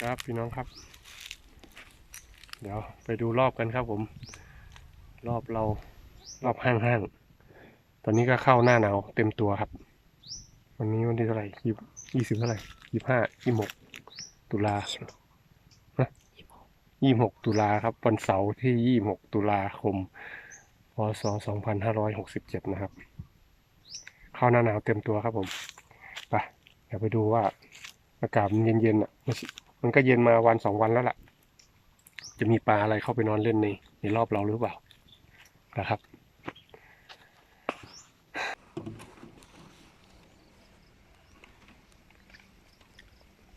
ครับพี่น้องครับ เดี๋ยวไปดูรอบกันครับผม รอบเรารอบห้างห้างตอนนี้ก็เข้าหน้าหนาวเต็มตัวครับ วันนี้วันที่เท่าไหร่ยี่ยี่สิบเท่าไหร่ยี่ห้ายี่หกตุลายี่หกตุลาครับ วันเสาร์ที่ยี่หกตุลาคมพศสองพันห้าร้อยหกสิบเจ็ดนะครับ เข้าหน้าหนาวเต็มตัวครับผมไปเดี๋ยวไปดูว่าอากาศมันเย็นๆอะ มันมันก็เย็นมาวันสองวันแล้วล่ะ จะมีปลาอะไรเข้าไปนอนเล่นในในรอบเราหรือเปล่านะครับ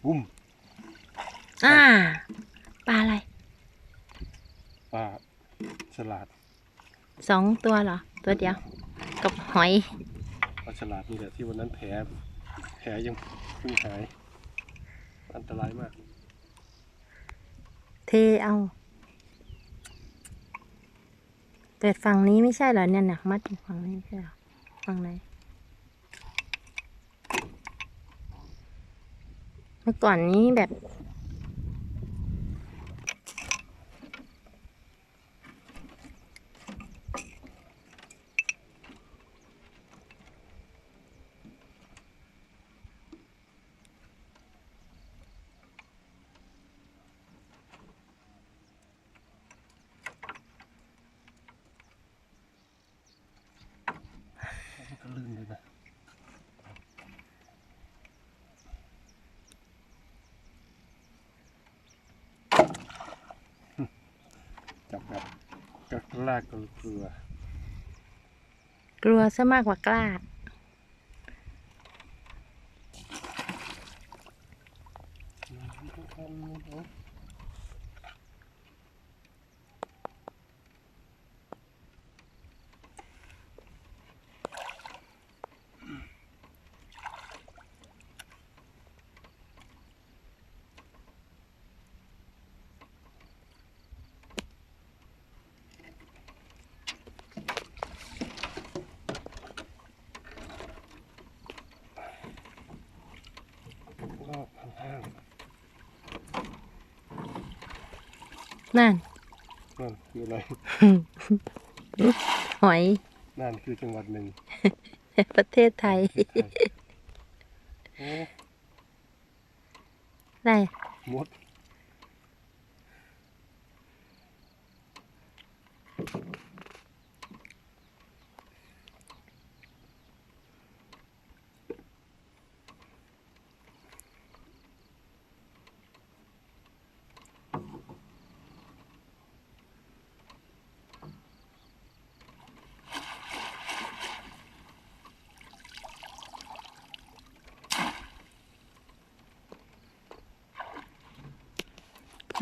บุ้ม อ่า ปลาอะไร ปลาฉลาด สองตัวเหรอ ตัวเดียว กับหอย ปลาฉลาดนี่แหละที่วันนั้นแผล แผลยังเพิ่งหาย อันตรายมาก เทเอา แต่ฝั่งนี้ไม่ใช่เหรอเนี่ยหนักมัดฝั่งนี้ไม่ใช่หรอฝั่งไหน เมื่อก่อนนี้แบบ มันก็ลื่นเลยนะ จับแบบ ก็กลากกระเกลัว กลัวซะมากกว่ากล้า รอบข้าง นั่นๆนั่นคืออะไร หอย นั่นคือจังหวัดหนึ่ง ประเทศไทย โอ้ได้ มด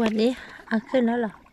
วดนี้เอาขึ้นแล้วหรอ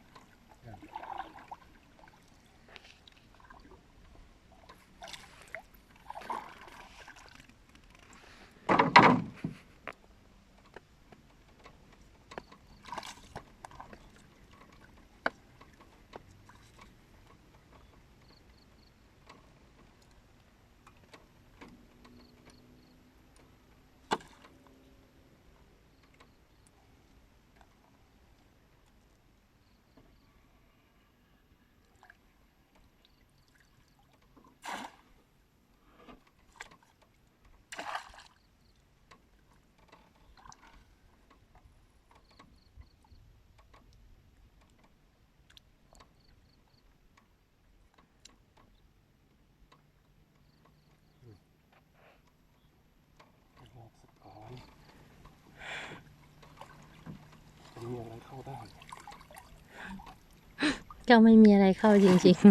เข้าได้ก็ไม่มีอะไรเข้าจริงๆ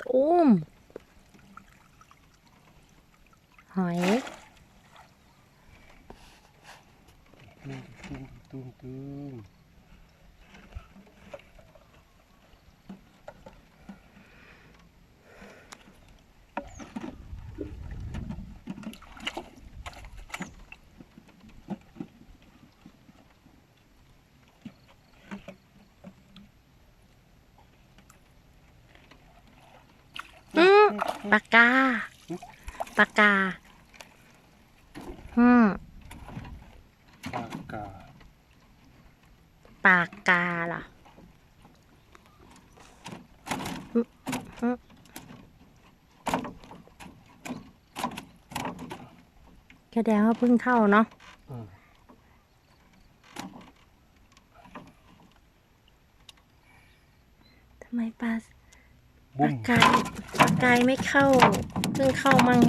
ตุ้ม หอย ตุ้มตุ้มตุ้ม ปากกา ปากกาอืมปากกา ปากกาเหรออืมอืมแสดงว่าเพิ่งเข้าเนาะอืมทำไมปลา บุ้ปามกกายปากกายไม่เข้าเพิ่งเข้ามั่ง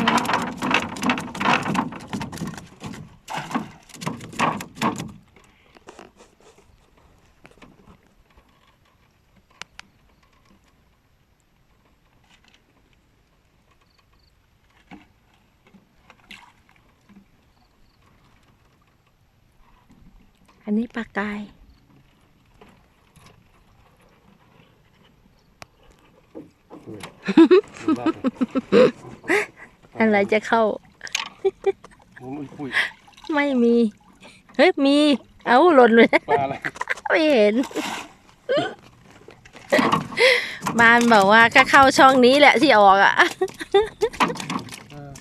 อันนี้ปลากาย เว้ยดูบ้าไป อะไรจะเข้าอุ้ยอุ้ยไม่มี เฮ้ย มี เอาหล่นเลยปลาอะไรไม่เห็น บานบอกว่าก็เข้าช่องนี้แหละที่ออกอะเออ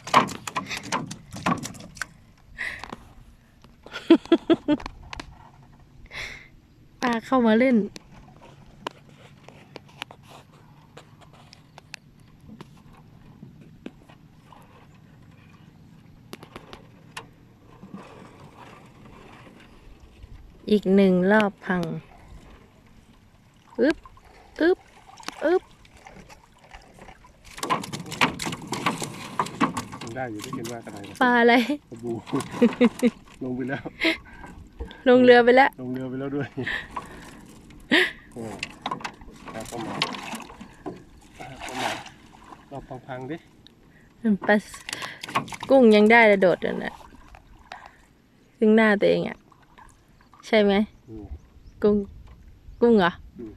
ปลาเข้ามาเล่น อีกหนึ่งรอบพังอึ๊บอึ๊บอึ๊บยังได้อยู่ที่เห็นว่ากระไรนะปลาอะไร กระบู ลงไปแล้ว ลงเรือไปแล้ว ลงเรือไปแล้วด้วยโอ้ปลาเข้ามาปลาเข้ามาลองพังๆดิปลากุ้งยังได้ระโดดเลยนะซึ่งหน้าตัวเองอะ ใช่ไหมอืมกุ้งกุ้งเหรออืม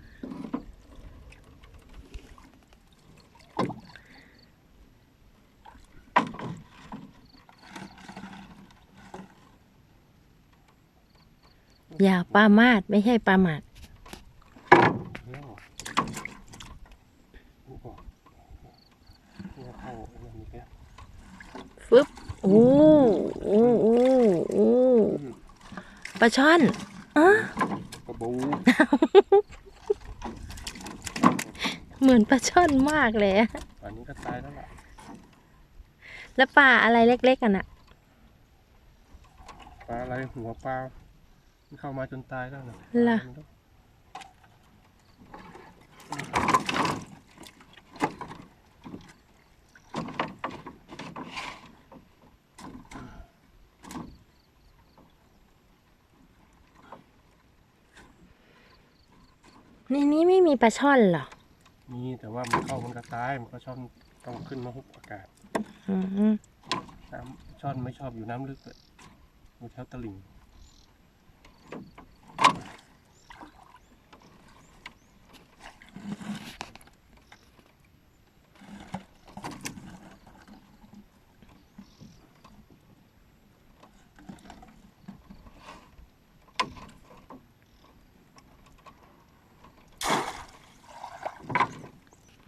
อย่าปลามาดไม่ใช่ปลาหมาดแล้วนี่บอกเนี่ยเข้าอันนี้เนี่ยฟึบโอ้โอ้โอ้โอ้อืม ปลาช่อนอะกระบูเหมือนปลาช่อนมากเลยอะอันนี้ก็ตายแล้วล่ะแล้วปลาอะไรเล็กๆกันอะปลาอะไรหัวปลามันเข้ามาจนตายแล้วนะล่ะ ในนี้ไม่มีปลาช่อนเหรอ มีแต่ว่ามันเข้ามันก็ตายมันก็ชอบต้องขึ้นมาหุบอากาศอืมน้ำช่อนไม่ชอบอยู่น้ำลึกเลยอยู่แถวตลิ่ง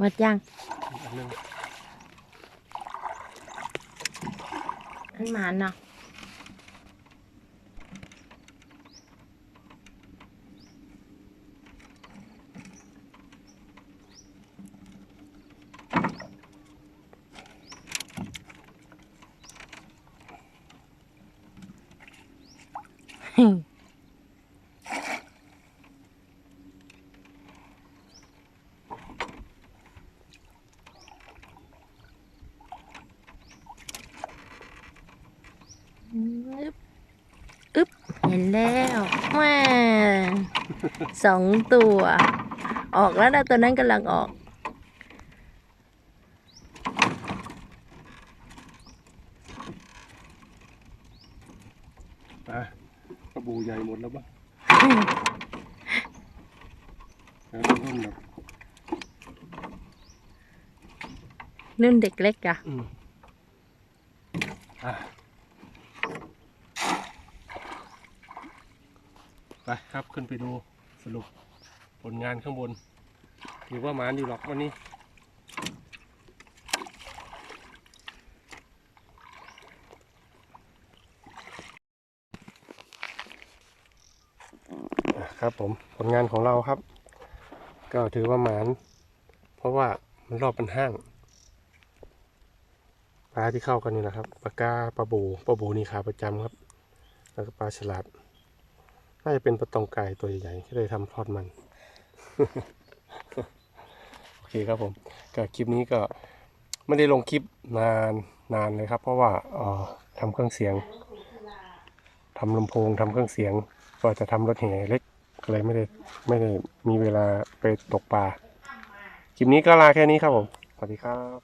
หมดยังอีกอันหนึงอันหมานเนาะอึ๊บอึ๊บ เห็นแล้วแม่สองตัว ออกแล้วนะตัวนั้นกำลังออกอะกระบูใหญ่หมดแล้วบ้างแล้วเริ่มแบบนุ่นเด็กเล็กอะอืมอะ ไปครับขึ้นไปดูสรุปผลงานข้างบนถือว่าหมานอยู่หรอกวันนี้ ครับผมผลงานของเราครับ ก็ถือว่าหมาน เพราะว่ามันรอบเป็นห้างปลาที่เข้ากันนี่นะครับปลากาปลาบูปลาบูนี่ขาประจำครับ แล้วก็ปลาฉลาด น่าจะเป็นปลาตองไก่ตัวใหญ่ๆที่ได้ทำทอดมัน โอเคครับผมก็คลิปนี้ก็ไม่ได้ลงคลิปนานนานเลยครับ เพราะว่าออทำเครื่องเสียงทำลำโพงทำเครื่องเสียง ก็จะทำรถแห่เล็กก็เลยไม่ได้ไม่ได้มีเวลาไปตกปลาคลิปนี้ก็ลาแค่นี้ครับผมสวัสดีครับ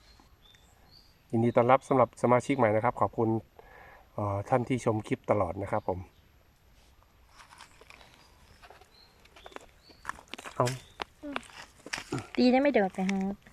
ยินดีต้อนรับสำหรับสมาชิกใหม่นะครับ ขอบคุณท่านที่ชมคลิปตลอดนะครับผม เอาตีได้ไม่เดือดนะครับ